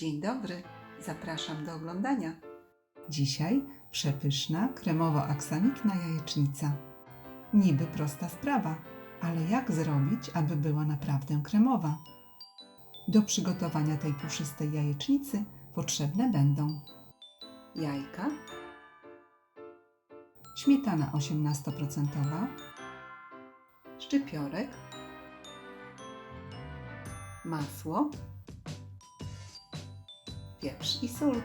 Dzień dobry, zapraszam do oglądania. Dzisiaj przepyszna, kremowo-aksamitna jajecznica. Niby prosta sprawa, ale jak zrobić, aby była naprawdę kremowa? Do przygotowania tej puszystej jajecznicy potrzebne będą jajka, śmietana 18%, szczypiorek, masło, pieprz i sól.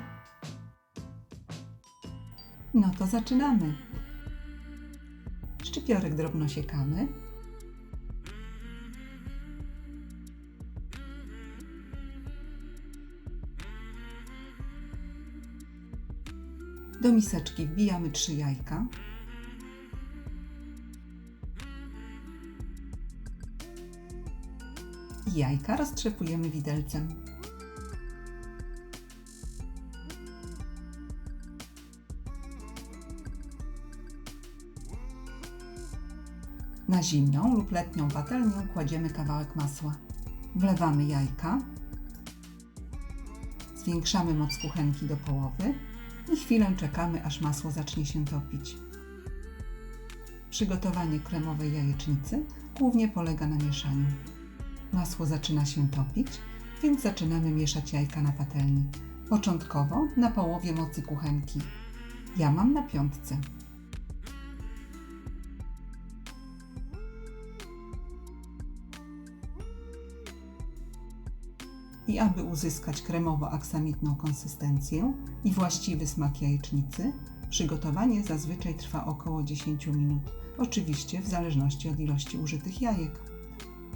No to zaczynamy. Szczypiorek drobno siekamy. Do miseczki wbijamy trzy jajka. Jajka roztrzepujemy widelcem. Na zimną lub letnią patelnię kładziemy kawałek masła. Wlewamy jajka. Zwiększamy moc kuchenki do połowy i chwilę czekamy, aż masło zacznie się topić. Przygotowanie kremowej jajecznicy głównie polega na mieszaniu. Masło zaczyna się topić, więc zaczynamy mieszać jajka na patelni. Początkowo na połowie mocy kuchenki. Ja mam na piątce. I aby uzyskać kremowo-aksamitną konsystencję i właściwy smak jajecznicy, przygotowanie zazwyczaj trwa około 10 minut, oczywiście w zależności od ilości użytych jajek.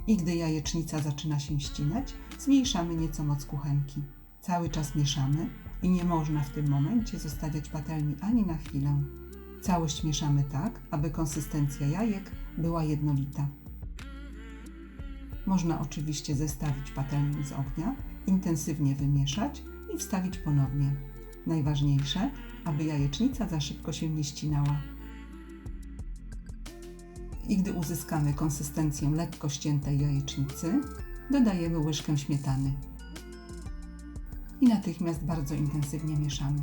I gdy jajecznica zaczyna się ścinać, zmniejszamy nieco moc kuchenki. Cały czas mieszamy i nie można w tym momencie zostawiać patelni ani na chwilę. Całość mieszamy tak, aby konsystencja jajek była jednolita. Można oczywiście zestawić patelnię z ognia, intensywnie wymieszać i wstawić ponownie. Najważniejsze, aby jajecznica za szybko się nie ścinała. I gdy uzyskamy konsystencję lekko ściętej jajecznicy, dodajemy łyżkę śmietany. I natychmiast bardzo intensywnie mieszamy.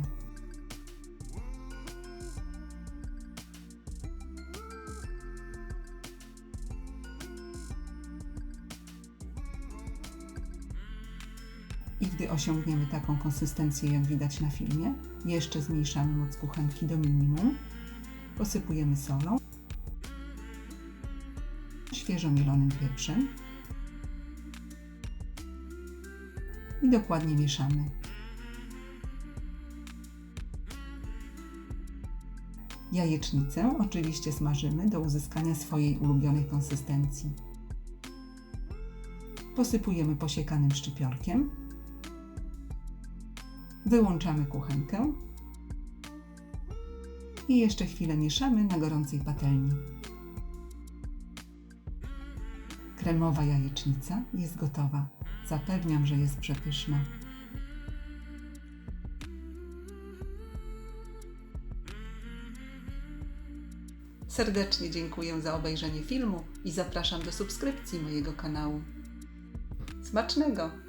I gdy osiągniemy taką konsystencję, jak widać na filmie, jeszcze zmniejszamy moc kuchenki do minimum. Posypujemy solą, świeżo mielonym pieprzem i dokładnie mieszamy. Jajecznicę oczywiście smażymy do uzyskania swojej ulubionej konsystencji. Posypujemy posiekanym szczypiorkiem Wyłączamy kuchenkę i jeszcze chwilę mieszamy na gorącej patelni. Kremowa jajecznica jest gotowa. Zapewniam, że jest przepyszna. Serdecznie dziękuję za obejrzenie filmu i zapraszam do subskrypcji mojego kanału. Smacznego!